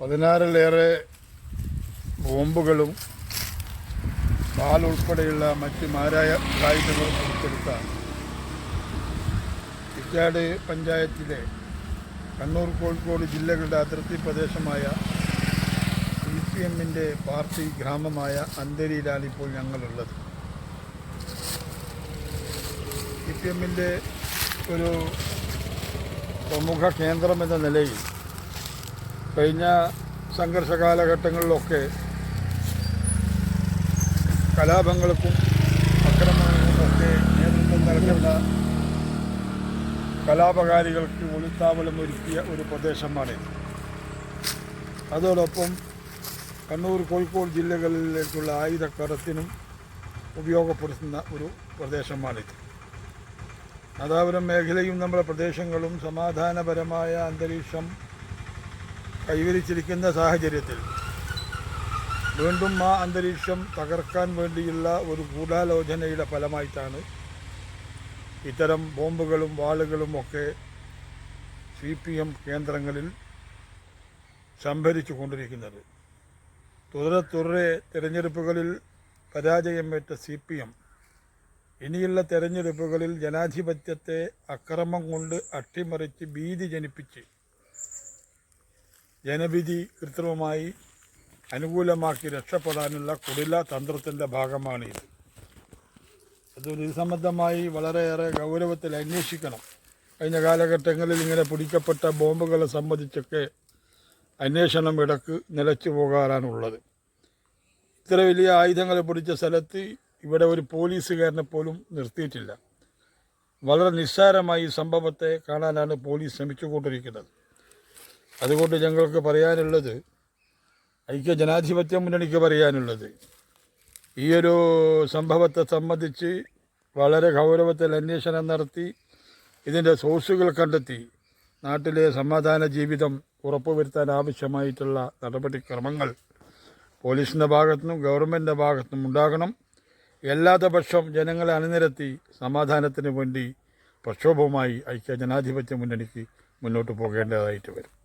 പതിനാറിലേറെ ബോംബുകളും പാൽ ഉൾപ്പെടെയുള്ള മറ്റ് മാരായ കായികങ്ങളും പിടിച്ചെടുത്ത ഇറ്റാട് പഞ്ചായത്തിലെ കണ്ണൂർ കോഴിക്കോട് ജില്ലകളുടെ അതിർത്തി പ്രദേശമായ സി പി എമ്മിന്റെ പാർട്ടി ഗ്രാമമായ അന്തരിയിലാണ് ഇപ്പോൾ ഞങ്ങളുള്ളത്. സി പി എമ്മിന്റെ ഒരു പ്രമുഖ കേന്ദ്രം എന്ന നിലയിൽ കഴിഞ്ഞ സംഘർഷ കാലഘട്ടങ്ങളിലൊക്കെ കലാപങ്ങൾക്കും അക്രമങ്ങൾക്കും ഒക്കെ നേതൃത്വം നൽകുന്ന കലാപകാരികൾക്ക് ഒളിത്താവളം ഒരുക്കിയ ഒരു പ്രദേശമാണ്. അതോടൊപ്പം കണ്ണൂർ കോഴിക്കോട് ജില്ലകളിലേക്കുള്ള ആയുധക്കടത്തിനും ഉപയോഗപ്പെടുത്തുന്ന ഒരു പ്രദേശമാണിത് നാദാപുരം മേഖലയും നമ്മുടെ പ്രദേശങ്ങളും സമാധാനപരമായ അന്തരീക്ഷം കൈവരിച്ചിരിക്കുന്ന സാഹചര്യത്തിൽ വീണ്ടും ആ അന്തരീക്ഷം തകർക്കാൻ വേണ്ടിയുള്ള ഒരു ഗൂഢാലോചനയുടെ ഫലമായിട്ടാണ് ഇത്തരം ബോംബുകളും വാളുകളും ഒക്കെ സി പി എം കേന്ദ്രങ്ങളിൽ സംഭരിച്ചു കൊണ്ടിരിക്കുന്നത്. തുടരെ തുടരെ തിരഞ്ഞെടുപ്പുകളിൽ പരാജയമേറ്റ സി പി എം ഇനിയുള്ള തെരഞ്ഞെടുപ്പുകളിൽ ജനാധിപത്യത്തെ അക്രമം കൊണ്ട് അട്ടിമറിച്ച് ഭീതി ജനിപ്പിച്ച് ജനവിധി കൃത്രിമമായി അനുകൂലമാക്കി രക്ഷപ്പെടാനുള്ള കുടില തന്ത്രത്തിന്റെ ഭാഗമാണിത്. അതൊരു ഇത് സംബന്ധമായി വളരെയേറെ ഗൗരവത്തിൽ അന്വേഷിക്കണം. കഴിഞ്ഞ കാലഘട്ടങ്ങളിൽ ഇങ്ങനെ പിടിക്കപ്പെട്ട ബോംബുകളെ സംബന്ധിച്ചൊക്കെ അന്വേഷണം ഇടയ്ക്ക് നിലച്ചു പോകാറാണുള്ളത്. ഇത്ര വലിയ ആയുധങ്ങൾ പിടിച്ച സ്ഥലത്ത് ഇവിടെ ഒരു പോലീസുകാരനെ പോലും നിർത്തിയിട്ടില്ല. വളരെ നിസ്സാരമായി സംഭവത്തെ കാണാനാണ് പോലീസ് ശ്രമിച്ചുകൊണ്ടിരിക്കുന്നത്. അതുകൊണ്ട് ഞങ്ങൾക്ക് പറയാനുള്ളത് ഐക്യ ജനാധിപത്യ മുന്നണിക്ക് പറയാനുള്ളത്. ഈയൊരു സംഭവത്തെ സംബന്ധിച്ച് വളരെ ഗൗരവത്തിൽ അന്വേഷണം നടത്തി ഇതിന്റെ സോഴ്സുകൾ കണ്ടെത്തി നാട്ടിലെ സമാധാന ജീവിതം ഉറപ്പുവരുത്താൻ ആവശ്യമായിട്ടുള്ള നടപടിക്രമങ്ങൾ പോലീസിന്റെ ഭാഗത്തുനിന്നും ഗവൺമെന്റിന്റെ ഭാഗത്തുനിന്നും ഉണ്ടാകണം. അല്ലാത്ത പക്ഷം ജനങ്ങളെ അണിനിരത്തി സമാധാനത്തിന് വേണ്ടി പ്രക്ഷോഭവുമായി ഐക്യ ജനാധിപത്യ മുന്നണിക്ക് മുന്നോട്ട് പോകേണ്ടതായിട്ട് വരും.